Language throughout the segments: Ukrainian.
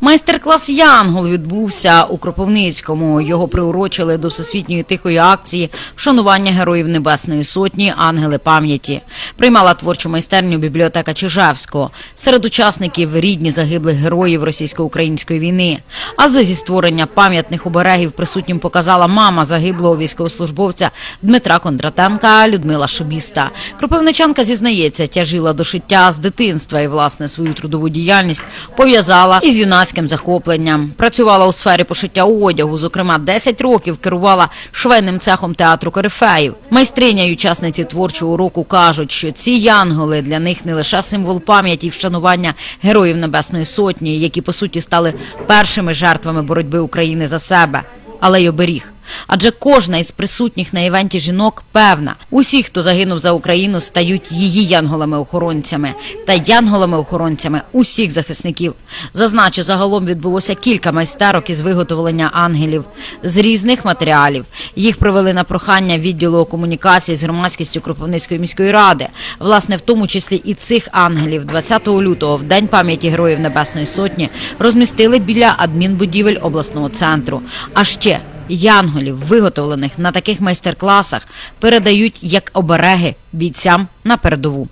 Майстер-клас Янгол відбувся у Кропивницькому. Його приурочили до всесвітньої тихої акції вшанування героїв Небесної Сотні Ангели пам'яті. Приймала творчу майстерню бібліотека Чижевського. Серед учасників рідні загиблих героїв російсько-української війни. Ази зі створення пам'ятних оберегів присутнім показала мама загиблого військовослужбовця Дмитра Кондратенка Людмила Шобіста. Кропивничанка зізнається, тяжила до шиття з дитинства і власне свою трудову діяльність пов'язала із юнацьким захопленням. Працювала у сфері пошиття одягу. Зокрема, 10 років керувала швейним цехом театру Корифеїв. Майстриня й учасниці творчого уроку кажуть, що ці янголи для них не лише символ пам'яті і вшанування героїв Небесної Сотні, які по суті стали першими жертвами боротьби України за себе, але й оберіг. Адже кожна із присутніх на івенті жінок певна, усі, хто загинув за Україну, стають її янголами-охоронцями та янголами-охоронцями усіх захисників. Зазначу, загалом відбулося кілька майстерок із виготовлення ангелів з різних матеріалів. Їх провели на прохання відділу комунікації з громадськістю Кропивницької міської ради. Власне, в тому числі і цих ангелів 20 лютого, в день пам'яті героїв Небесної Сотні, розмістили біля адмінбудівель обласного центру. А ще Янголів, виготовлених на таких майстер-класах, передають як обереги бійцям на передову.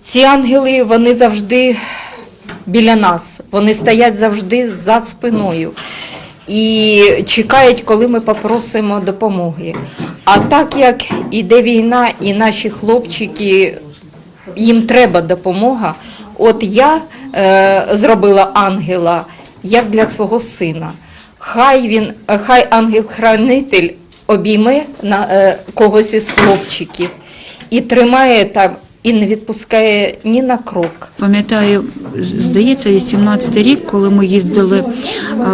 Ці ангели вони завжди біля нас, вони стоять завжди за спиною і чекають, коли ми попросимо допомоги. А так як іде війна, і наші хлопчики, їм треба допомога, от я е, зробила ангела як для свого сина. Хай він, хай ангел-хранитель обійме на е, когось із хлопчиків і тримає там, і не відпускає ні на крок. Пам'ятаю, здається, 18 рік, коли ми їздили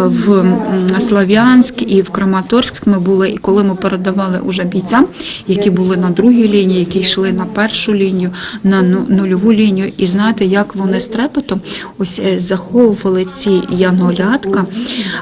в м, Слов'янськ і в Краматорськ. Ми були, і коли ми передавали уже бійцям, які були на другій лінії, які йшли на першу лінію, на ну- нульову лінію. І знаєте, як вони з трепетом ось е, заховували ці янголятка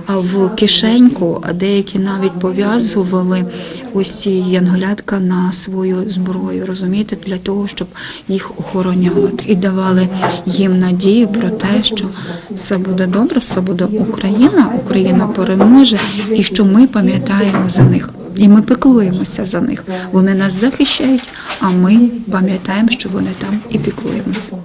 в кишеньку, а деякі навіть пов'язували ось ці янголятка на свою зброю, розумієте, для того, щоб їх охороняти і давали їм надію про те, що все буде добре, все буде Україна, Україна переможе, і що ми пам'ятаємо за них. І ми піклуємося за них. Вони нас захищають, а ми пам'ятаємо, що вони там і піклуємося.